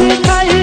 离开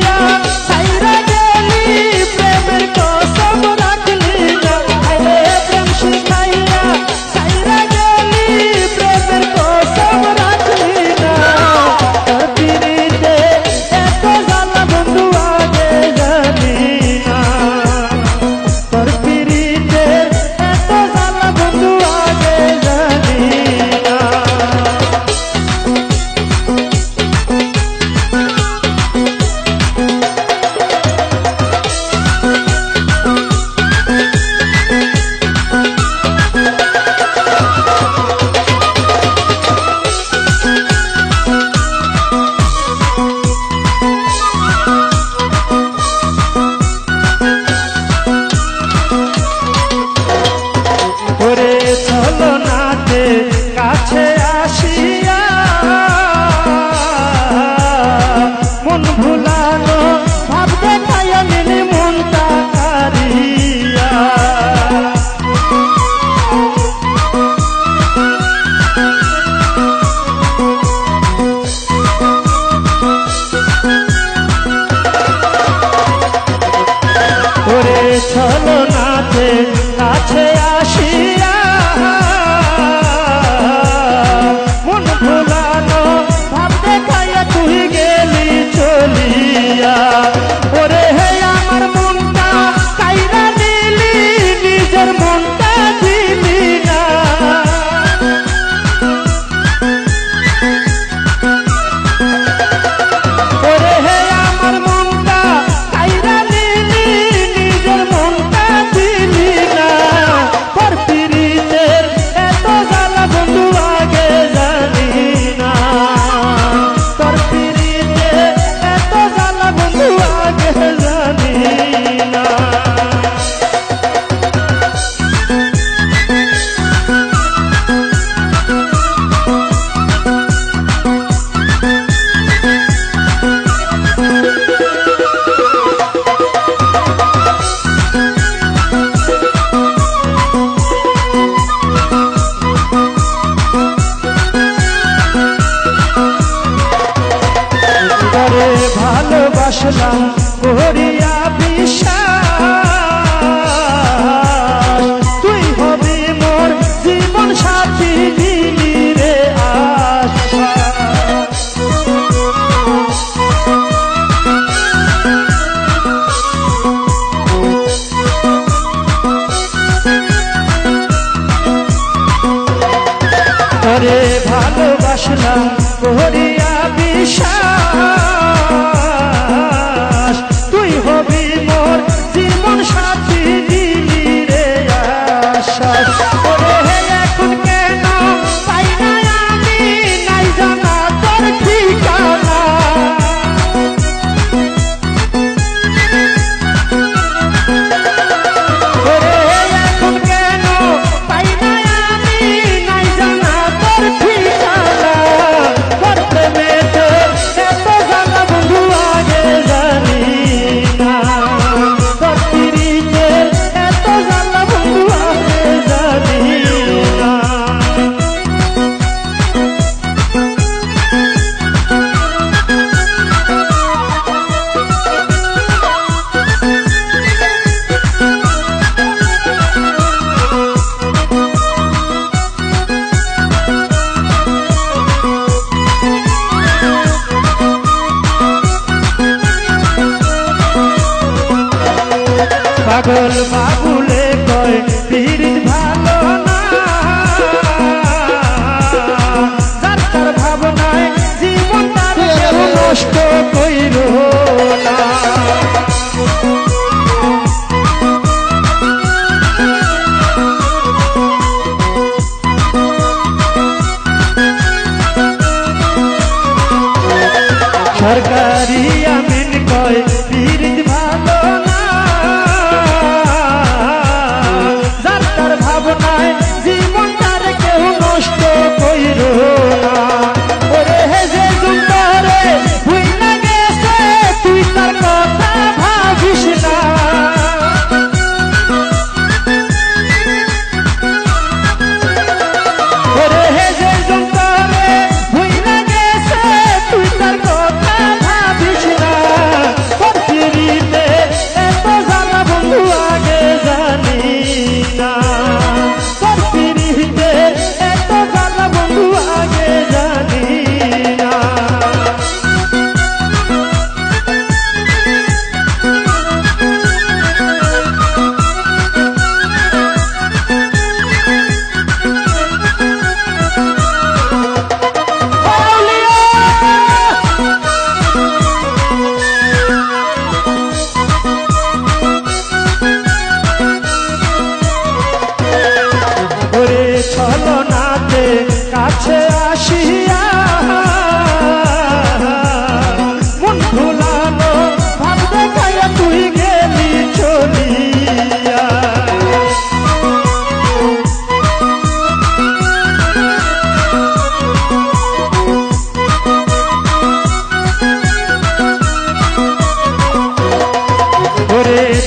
পাগল বাবুলে কয়, পীড়িত ভালো না। যার তার ভাবনায় জীবনটা নষ্ট কইর সরকারি আমিন কয়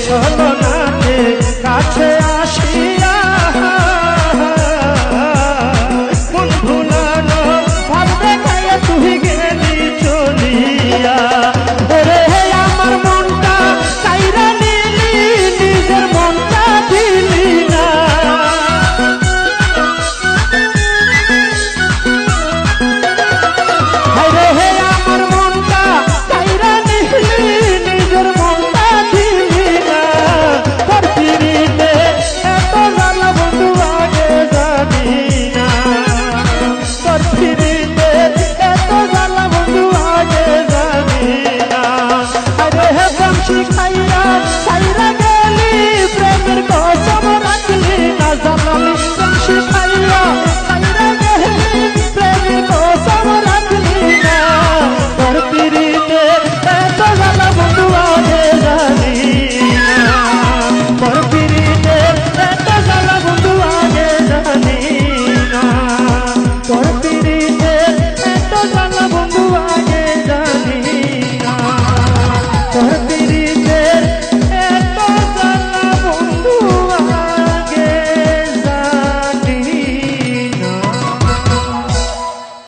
চলো কাছে আসি। आगे जाने